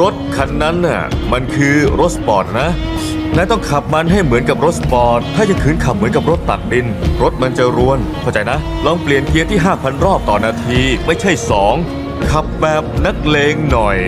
รถคันนั้นน่ะมันคือรถสปอร์ตนะนายต้องขับมันให้เหมือนกับรถสปอร์ต ถ้าจะขืนขับเหมือนกับรถตักดิน รถมันจะรวน เข้าใจนะ ลองเปลี่ยนเกียร์ที่ 5,000 รอบต่อนาที ไม่ใช่ 2 ขับแบบนักเลงหน่อย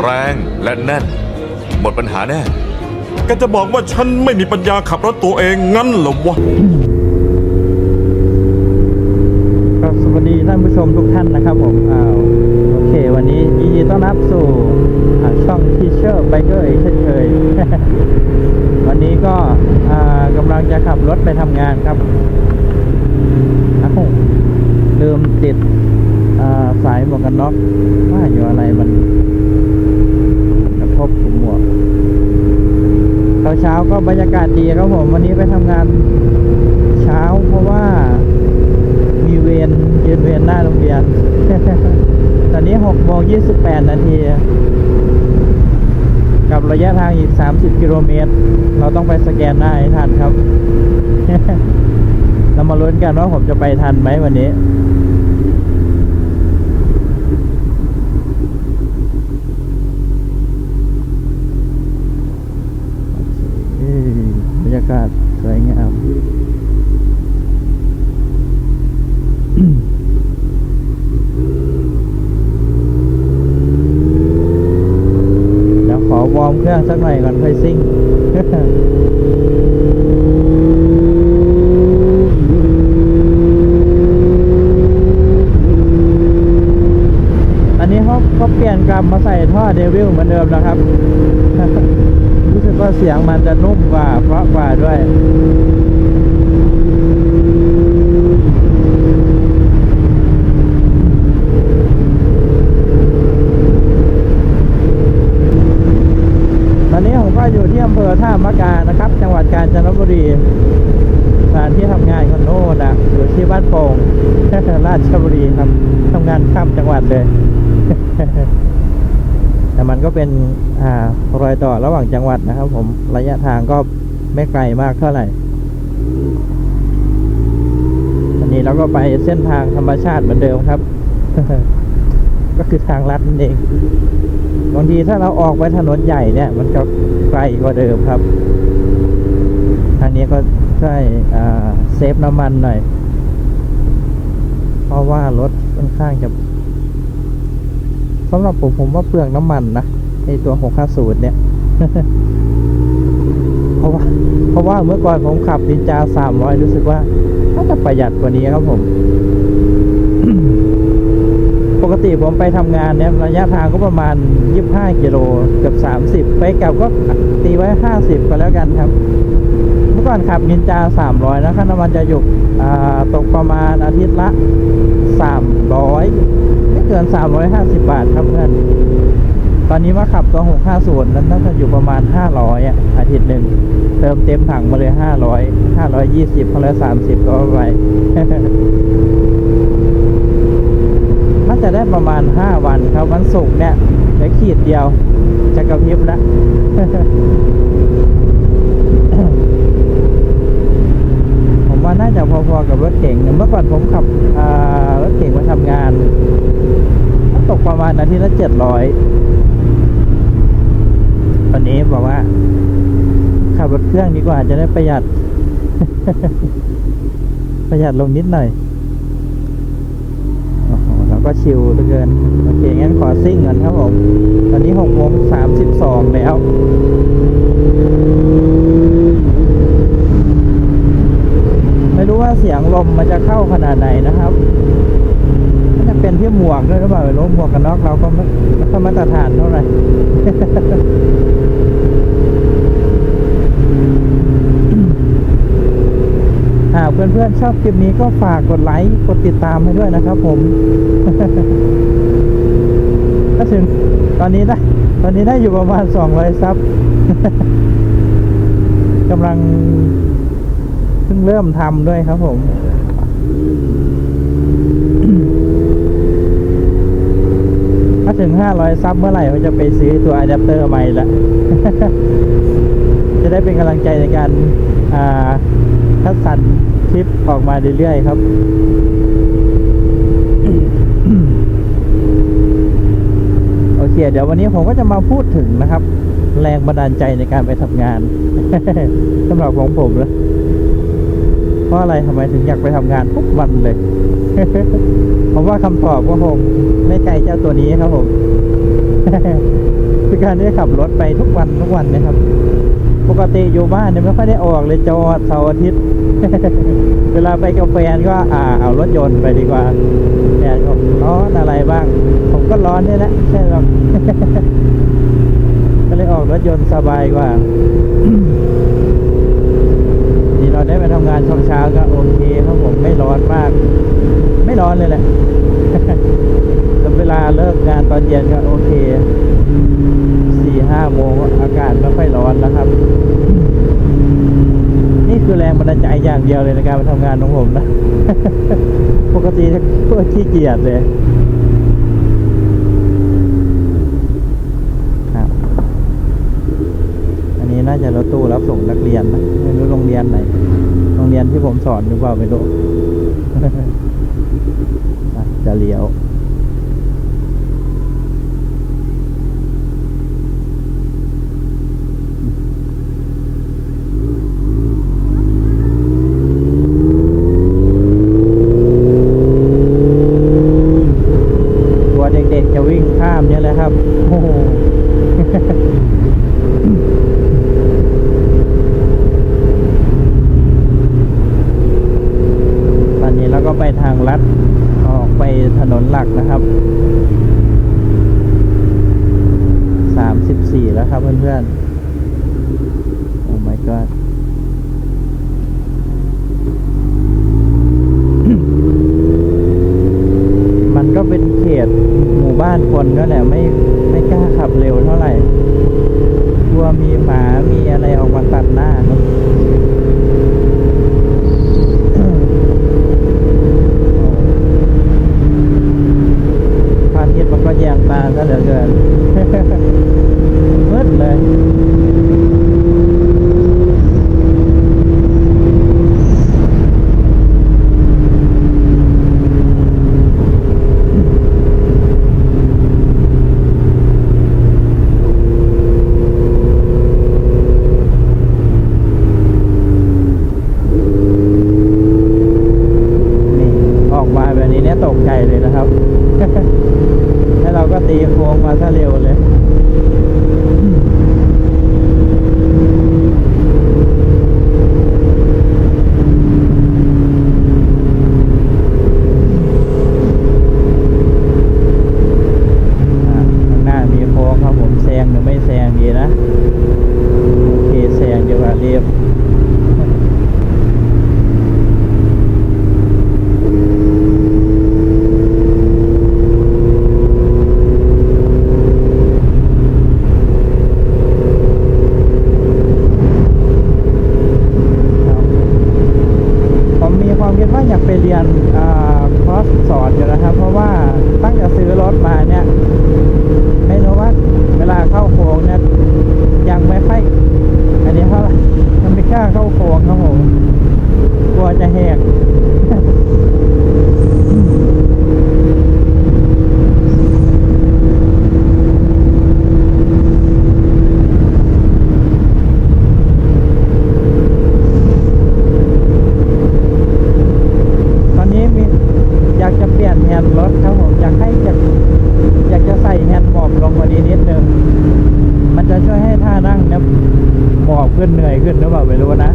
แรงและแน่น หมดปัญหาแน่แกจะบอกว่าฉันไม่มีปัญญาขับรถตัวเองงั้นเหรอวะ ครับสวัสดีท่านผู้ชมทุกท่านนะครับผมอ้าวโอเค วันนี้ยินดีต้อนรับสู่ อ่าช่อง Teacher Biker อีกเช่นเคย วันนี้ก็กำลังจะขับรถไปทำงานครับอาลืมติดสายหมวกกันน็อกว่าอยู่อะไรมันกระทบหมวกเช้าก็บรรยากาศดีครับผม วันนี้ไปทำงานเช้าเพราะว่ามีเวรยืนเวรหน้าโรงเรียน ตอนนี้6โมง28 นาที กับระยะทางอีก 30 กิโลเมตร เราต้องไปสแกนหน้าให้ทันครับ เรามาลุ้นกันว่าผมจะไปทันไหมวันนี้อเคบรรยากาศสวยงาม เดี๋ยวขอวอร์มเครื่องสักหน่อยก่อนค่อยซิ่ง อันนี้เขาเขาเปลี่ยน กลับมาใส่ท่อเดวิลเหมือนเดิมแล้วครับ รู้สึกว่าเสียงมันจะนุ่มกว่า เพราะกว่าด้วยตอนนี้ผมก็อยู่ที่อำเภอท่ามะกานะครับ จังหวัดกาญจนบุรี สถานที่ทำงานคนโน้นนะอยู่ที่บ้านโป่งราชบุรีครับทำงานข้ามจังหวัดเลย แต่มันก็เป็นอ่ารอยต่อระหว่างจังหวัดนะครับ ผมระยะทางก็ไม่ไกลมากเท่าไหร่วันนี้เราก็ไปเส้นทางธรรมชาติเหมือนเดิมครับ ก็คือทางลัดนั่นเองบางทีถ้าเราออกไปถนนใหญ่เนี่ย มันก็ไกลกว่าเดิมครับ ทางนี้ก็ ช่เซฟน้ำมันหน่อย เพราะว่ารถค่อนข้างจะสำหรับผมผมว่าเปลืองน้ำมันนะไอตัว650เนี่ย เพราะว่า เพราะว่าเมื่อก่อนผมขับดินจา300 รู้สึกว่าน่าจะประหยัดกว่านี้ครับผม ปกติผมไปทำงานเนี่ยระยะทางก็ประมาณ 25 กิโลเกือบ30 ไปกลับก็ตีไว้ 50 ก็แล้วกันครับ มื่อก่อนขับนินจา 300 นะค่าน้ำมันจะอยู่ตกประมาณอาทิตย์ละ 300 ไม่เกิน 350 บาทครับเพื่อน ตอนนี้มาขับตัว 650 นั้นน่าจะอยู่ประมาณ 500อะอาทิตย์หนึ่ง เติมเต็มถังมาเลย 500 520 530 ก็ไปน่าจะได้ประมาณ 5 วันครับ วันศุกร์เนี่ยเหลือขีดเดียว จะกระพริบแล้ว ผมว่าน่าจะพอๆกับรถเก่งเมื่อก่อนผมขับรถเก่งมาทำงานตกประมาณอาทิตย์ละเจ็ดร้อยวันนี้บอกว่า ขับรถเครื่องดีกว่าจะได้ประหยัด ประหยัดลงนิดหน่อยโอ้โหเราก็ชิลเหลือเกิน โอเค งั้นขอซิ่งกันครับผม ตอนนี้หกโมงสามสิบสองแล้ว ไม่รู้ ว่าเสียงลมมันจะเข้าขนาดไหนนะครับน่าจะเป็นที่หมวกด้วยหรือเปล่าไม่รู้หมวกกันน็อกเราก็ไม่ไม่มาตรฐานเท่าไหร่หากเพื่อนๆชอบคลิปนี้ก็ฝากกดไลค์กดติดตามให้ด้วยนะครับ ผมก็ถึงตอนนี้ได้ ตอนนี้ได้อยู่ประมาณ200ซับกำลัง พิ่งเริ่มทำด้วยครับผมถ้าถึง 500 ซับเมื่อไหร่เราจะไปซื้อตัวอะแดปเตอร์ใหม่ละ จะได้เป็นกำลังใจในการอ่าคัดสรรคลิปออกมาเรื่อยๆครับ โอเค เดี๋ยววันนี้ผมก็จะมาพูดถึงนะครับ แรงบันดาลใจในการไปทำงานสำหรับของผมนะ ราะอะไรทำไมถึงอยากไปทำงานทุกวันเลย ผมว่าคำตอบก็คงไม่ไกลเจ้าตัวนี้ครับผมคือการได้ขับรถไปทุกวันทุกวันนะครับ ปกติอยู่บ้านเนี่ยไม่ค่อยได้ออกเลยจอดเสาร์อาทิตย์ เวลาไปกับแฟนก็อ่าเอารถยนต์ไปดีกว่าแฟนก็ร้อนอะไรบ้าง ผมก็ร้อนนี่แหละใช่หรอกก็เลยออกรถยนต์สบายกว่า เราได้ไปทำงานช่วงเช้าก็โอเคครับผมไม่ร้อนมาก ไม่ร้อนเลยแหละแต่เวลาเลิกงานตอนเย็นก็โอเคสี่ห้าโมงอากาศไม่ค่อยร้อนแล้วครับ นี่คือแรงบันดาลใจอย่างเดียวเลยในการไปทำงานของผมนะ ปกติจะขี้เกียจเลยครับอั น่าจะรถตู้รับส่งนักเรียนนะไม่รู้โรงเรียนไหน โรงเรียนที่ผมสอนหรือเปล่าไม่รู้จะเลี้ยวเด็กๆจะวิ่งข้ามเนี่ยแหละครับ โอ้โห ตอนนี้เราก็ไปทางลัดออกไป ถนนหลักนะครับสามสิบสี่แล้วครับเพื่อนๆ โอ้ my god มันก็เป็นเขตหมู่บ้านคนก็แหละไม่ไม่กล้าขับเร็วเท่าไหร่กลัวมีหมา มีอะไรออกมาตัดหน้าครับ พระอาทิตย์มันก็แยงตาซะเหลือเกิน มืดเลย นี่ออกมาแบบนี้เนี่ยตกใจเลยนะครับ แล้วเราก็ตีโค้งมาซะเร็วเลย อะข้างหน้ามีโค้งครับผมแซงหรือไม่แซงดีนะ โอเคแซงดีกว่าเรียบ ครับผมมีความคิด ว่าอยากไปเรียนอ่าคอร์สสอนอยู่นะครับ เพราะว่าตั้งแต่ซื้อรถมาเนี่ย ไม่รู้ว่าเวลาเข้าโค้งเนี่ยยังไม่ค่อยอันนี้เท่าไหร่ยังไม่กล้าเข้าโค้งครับผมกลัวจะแหก ตอนนี้มีอยากจะเปลี่ยนแฮนด์รถครับผมอยากให้อยากอยากจะใส่แฮนด์บอบลงกว่านี้นิดนึง มันจะช่วยให้ท่านั่งเนี่ยหมอบขึ้ นเหนื่อยขึ้นหรือเปล่าไม่รู้นะ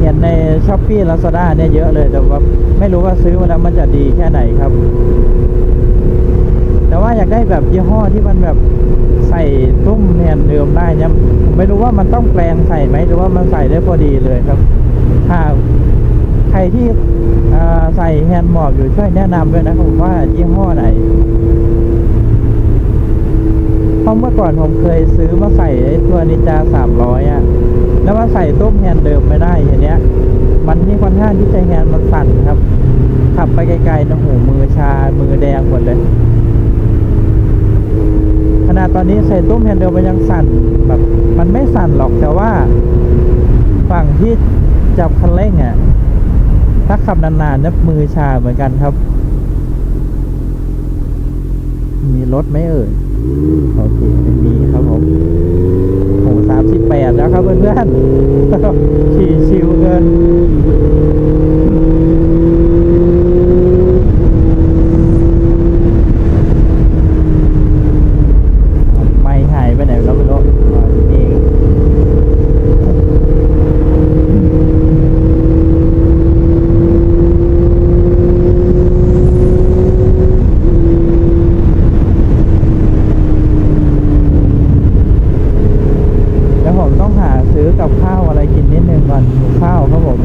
เห็นในช้อปปี้ลาซาด้าเนี่ยเยอะเลยแต่ว่าไม่รู้ว่าซื้อมาแล้วมันจะดีแค่ไหนครับ แต่ว่าอยากได้แบบยี่ห้อที่มันแบบใส่ตุ้มแฮนเดิมได้เนี่ยผมไม่รู้ว่ามันต้องแปลงใส่ไหมหรือว่ามันใส่ได้พอดีเลยครับถ้าใครที่ใส่แฮนด์หมอบอยู่ช่วยแนะนำด้วยนะครับผมว่ายี่ห้อไหน ราะเมื่อก่อนผมเคยซื้อมาใส่ไอ้ตัวนินจาสามร้อยอะ แล้วมาใส่ตุ้มแฮนเดิมไม่ได้อย่างเนี้ย มันที่ค่อนข้างที่จะแฮนมันสั่นครับ ขับไปไกลๆนะโหมือชา มือแดงหมดเลย ขนาดตอนนี้ใส่ตุ้มแฮนเดิมมันยังสั่นแบบ มันไม่สั่นหรอกแต่ว่า ฝั่งที่จับคันเร่งอะ ถ้าขับนานๆเนี่ยมือชาเหมือนกันครับ มีรถไหมเอ่ย โอเคไม่มีครับผมโอ้สามสิบแปดแล้วครับเพื่อนๆขี่ชิวเกิน ไม่หายไปไหนแล้วไม่รู้อ๋อที่นี่เองเดี๋ยวผมต้องหาซื้อกับข้าวอะไรกินนิดนึงก่อนหิวข้าวครับผม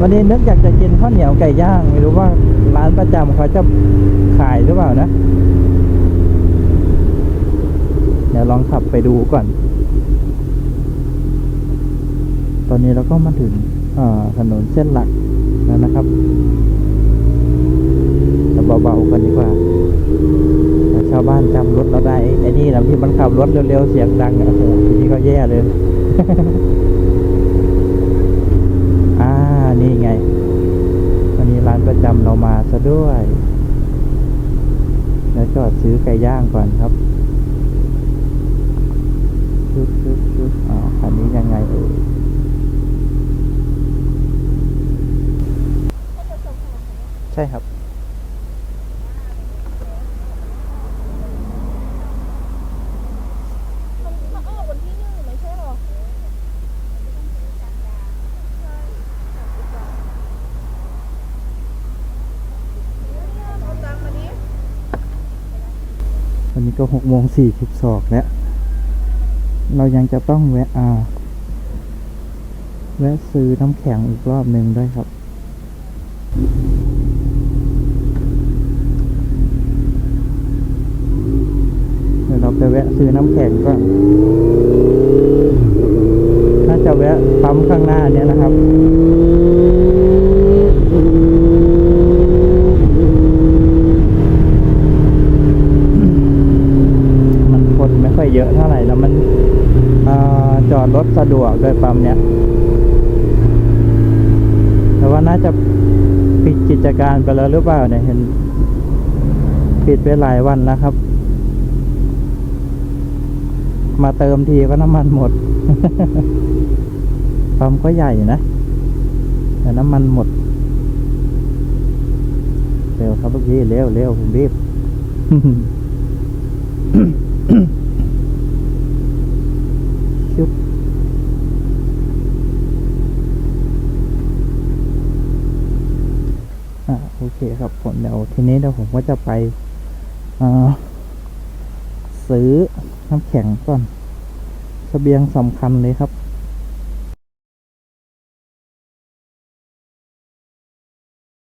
วันนี้นึกอยากจะกินข้าวเหนียว ไก่ย่างไม่รู้ว่าร้านประจำเขาจะขายหรือเปล่านะ เดี๋ยวลองขับไปดูก่อน ตอนนี้เราก็มาถึงถนนเส้นหลักแล้วนะครับเราเบาๆกันดีกว่าชาวบ้านจำรถเราได้ไอ้นี่นะที่มันขับรถเร็วๆเสียงดังอะโอ้โหทีนี้ก็แย่เลย อ่า นี่ไง วันนี้ร้านประจำเรา มาซะด้วยแล้วจอดซื้อไก่ย่างก่อนครับชุดชุดชุดอ๋อคันนี้ยังไงเอ่ยใช่ครับ มันมาออกวันที่หนึ่งไม่ใช่หรอเอาตังค์มาดิ วันนี้ ก็หกโมงสี่สิบสองแล้ว เรายังจะต้องแวะอาแวะซื้อน้ำแข็งอีกรอบหนึ่งด้วยครับ เดี๋ยวเราไปแวะซื้อน้ำแข็งก่อนน่าจะแวะปั๊มข้างหน้าเนี้ยนะครับ มันคนไม่ค่อยเยอะเท่าไหร่แล้วมันอาจอ ดรถสะดวกด้วยปั๊มเนี้ยแต่ว่าน่าจะปิดกิจการไปแล้วหรือเปล่าเนี่ยเห็น ปิดไปหลายวันแล้วครับ มาเติมทีก็น้ำมันหมดปั๊มก็ใหญ่นะแต่น้ำมันหมด เร็วครับเมื่อกี้เร็วเร็วผมรีบ ชุบอ่าโอเคครับผมเดี๋ ยวทีนี้เดี๋ยวผมก็จะไปซื้อน้ำแข็งก่อนสเสบียงสำคัญเลยครับ